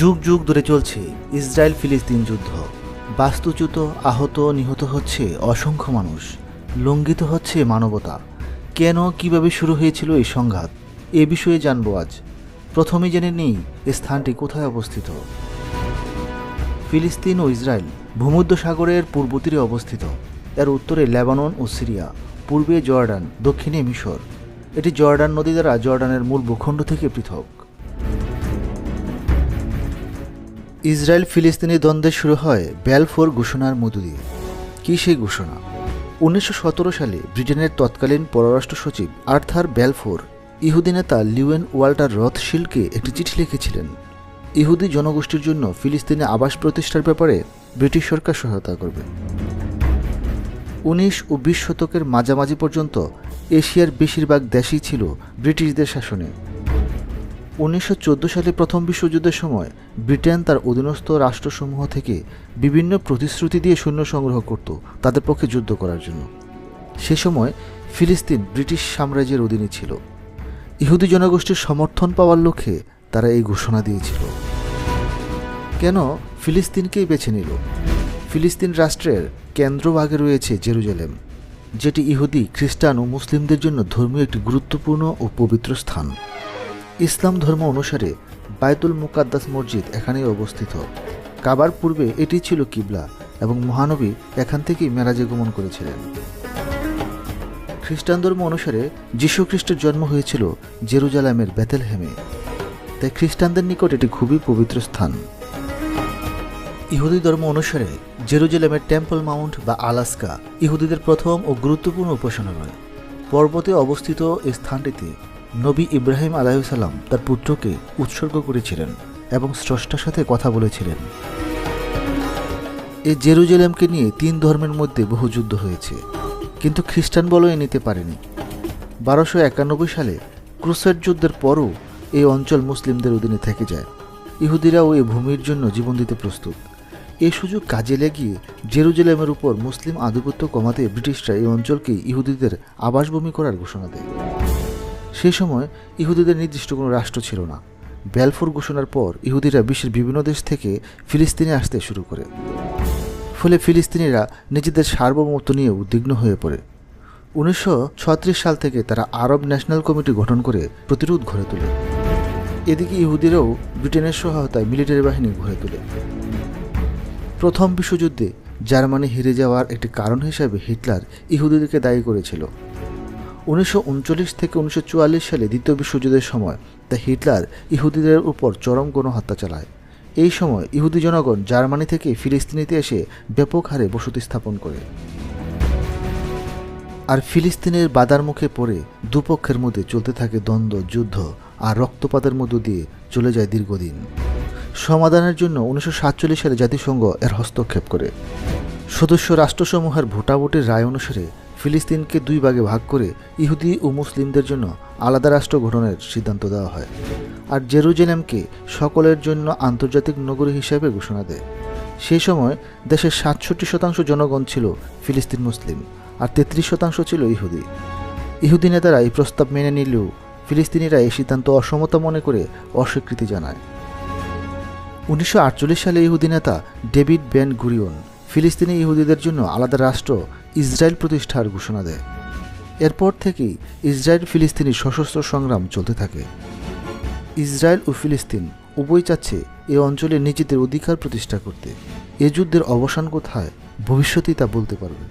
যুগ যুগ ধরে চলছে ইসরায়েল ফিলিস্তিন যুদ্ধ। বাস্তুচ্যুত, আহত, নিহত হচ্ছে অসংখ্য মানুষ। লঙ্ঘিত হচ্ছে মানবতা। কেন, কীভাবে শুরু হয়েছিল এই সংঘাত? এ বিষয়ে জানব আজ। প্রথমে জেনে নেই এ স্থানটি কোথায় অবস্থিত। ফিলিস্তিন ও ইসরায়েল ভূমধ্য সাগরের পূর্ব তীরে অবস্থিত। এর উত্তরে লেবানন ও সিরিয়া, পূর্বে জর্ডান, দক্ষিণে মিশর। এটি জর্ডান নদী দ্বারা জর্ডানের মূল ভূখণ্ড থেকে পৃথক। ইসরায়েল ফিলিস্তিনি দ্বন্দ্বে শুরু হয় ব্যালফোর ঘোষণার মধ্য দিয়ে। কী সেই ঘোষণা? উনিশশো সতেরো সালে ব্রিটেনের তৎকালীন পররাষ্ট্র সচিব আর্থার ব্যালফোর ইহুদি নেতা লিওয়েন ওয়াল্টার রথশিলকে একটি চিঠি লিখেছিলেন। ইহুদি জনগোষ্ঠীর জন্য ফিলিস্তিনে আবাস প্রতিষ্ঠার ব্যাপারে ব্রিটিশ সরকার সহায়তা করবে। উনিশ ও বিশ শতকের মাঝামাঝি পর্যন্ত এশিয়ার বেশিরভাগ দেশই ছিল ব্রিটিশদের শাসনে। উনিশশো চোদ্দ সালে প্রথম বিশ্বযুদ্ধের সময় ব্রিটেন তার অধীনস্থ রাষ্ট্রসমূহ থেকে বিভিন্ন প্রতিশ্রুতি দিয়ে সৈন্য সংগ্রহ করত, তাদের পক্ষে যুদ্ধ করার জন্য। সে সময় ফিলিস্তিন ব্রিটিশ সাম্রাজ্যের অধীনে ছিল। ইহুদি জনগোষ্ঠীর সমর্থন পাওয়ার লক্ষ্যে তারা এই ঘোষণা দিয়েছিল। কেন ফিলিস্তিনকেই বেছে নিল? ফিলিস্তিন রাষ্ট্রের কেন্দ্রভাগে রয়েছে জেরুজালেম, যেটি ইহুদি, খ্রিস্টান ও মুসলিমদের জন্য ধর্মীয় একটি গুরুত্বপূর্ণ ও পবিত্র স্থান। ইসলাম ধর্ম অনুসারে বায়তুল মুকাদ্দাস মসজিদ এখানেই অবস্থিত। কাবার পূর্বে এটি ছিল কিবলা এবং মহানবী এখান থেকেই মেরাজে গমন করেছিলেন। খ্রিস্টান ধর্ম অনুসারে যীশু খ্রিস্টের জন্ম হয়েছিল জেরুজালামের বেতেলহেমে তাই খ্রিস্টানদের নিকট এটি খুবই পবিত্র স্থান। ইহুদি ধর্ম অনুসারে জেরুজালেমের টেম্পল মাউন্ট বা আলাস্কা ইহুদিদের প্রথম ও গুরুত্বপূর্ণ উপাসনালয়। পর্বতে অবস্থিত এই স্থানটিতে নবী ইব্রাহিম আলাইসাল্লাম তার পুত্রকে উৎসর্গ করেছিলেন এবং স্রষ্টার সাথে কথা বলেছিলেন। এই জেরুজালেমকে নিয়ে তিন ধর্মের মধ্যে বহু যুদ্ধ হয়েছে, কিন্তু খ্রিস্টান বলয়ে নিতে পারেনি। বারোশো একানব্বই সালে ক্রুসেড যুদ্ধের পরও এই অঞ্চল মুসলিমদের অধীনে থেকে যায়। ইহুদিরাও এই ভূমির জন্য জীবন দিতে প্রস্তুত। এ সুযোগ কাজে লাগিয়ে জেরুজালেমের উপর মুসলিম আধিপত্য কমাতে ব্রিটিশরা এই অঞ্চলকে ইহুদিদের আবাসভূমি করার ঘোষণা দেয়। সেই সময় ইহুদিদের নির্দিষ্ট কোনো রাষ্ট্র ছিল না। ব্যালফোর ঘোষণার পর ইহুদিরা বিশ্বের বিভিন্ন দেশ থেকে ফিলিস্তিনে আসতে শুরু করে। ফলে ফিলিস্তিনিরা নিজেদের সার্বভৌমত্ব নিয়ে উদ্বিগ্ন হয়ে পড়ে। উনিশশো ছত্রিশ সাল থেকে তারা আরব ন্যাশনাল কমিটি গঠন করে প্রতিরোধ গড়ে তোলে। এদিকে ইহুদিরাও ব্রিটেনের সহায়তায় মিলিটারি বাহিনী গড়ে তোলে। প্রথম বিশ্বযুদ্ধে জার্মানি হেরে যাওয়ার একটি কারণ হিসাবে হিটলার ইহুদিদেরকে দায়ী করেছিল। উনিশশো উনচল্লিশ থেকে উনিশশো চুয়াল্লিশ সালে দ্বিতীয় বিশ্বযুদ্ধের সময় তা হিটলার ইহুদিদের উপর চরম গণহত্যা চালায়। এই সময় ইহুদি জনগণ জার্মানি থেকে ফিলিস্তিনিতে এসে ব্যাপক হারে বসতি স্থাপন করে। আর ফিলিস্তিনের বাদার মুখে পড়ে দুপক্ষের মধ্যে চলতে থাকে দ্বন্দ্ব, যুদ্ধ আর রক্তপাতের মধ্য দিয়ে চলে যায় দীর্ঘদিন। সমাধানের জন্য উনিশশো সাতচল্লিশ সালে জাতিসংঘ এর হস্তক্ষেপ করে। সদস্য রাষ্ট্রসমূহের ভোটাভুটির রায় অনুসারে ফিলিস্তিনকে দুই ভাগে ভাগ করে ইহুদি ও মুসলিমদের জন্য আলাদা রাষ্ট্র গঠনের সিদ্ধান্ত দেওয়া হয় আর জেরুজেলেমকে সকলের জন্য আন্তর্জাতিক নগরী হিসেবে ঘোষণা দেয়। সেই সময় দেশের সাতষট্টি শতাংশ জনগণ ছিল ফিলিস্তিন মুসলিম আর তেত্রিশ শতাংশ ছিল ইহুদি। ইহুদি নেতারা এই প্রস্তাব মেনে নিলেও ফিলিস্তিনিরা এই সিদ্ধান্ত অসমতা মনে করে অস্বীকৃতি জানায়। উনিশশো আটচল্লিশ সালে ইহুদি নেতা ডেভিড বেন গুরিয়ন ফিলিস্তিনি ইহুদিদের জন্য আলাদা রাষ্ট্র ইসরায়েল প্রতিষ্ঠার ঘোষণা দেয়। এরপর থেকেই ইসরায়েল ফিলিস্তিনি সশস্ত্র সংগ্রাম চলতে থাকে। ইসরায়েল ও ফিলিস্তিন উভয় চাচ্ছে এ অঞ্চলে নিজেদের অধিকার প্রতিষ্ঠা করতে। এ যুদ্ধের অবসান কোথায় ভবিষ্যতেই তা বলতে পারবে।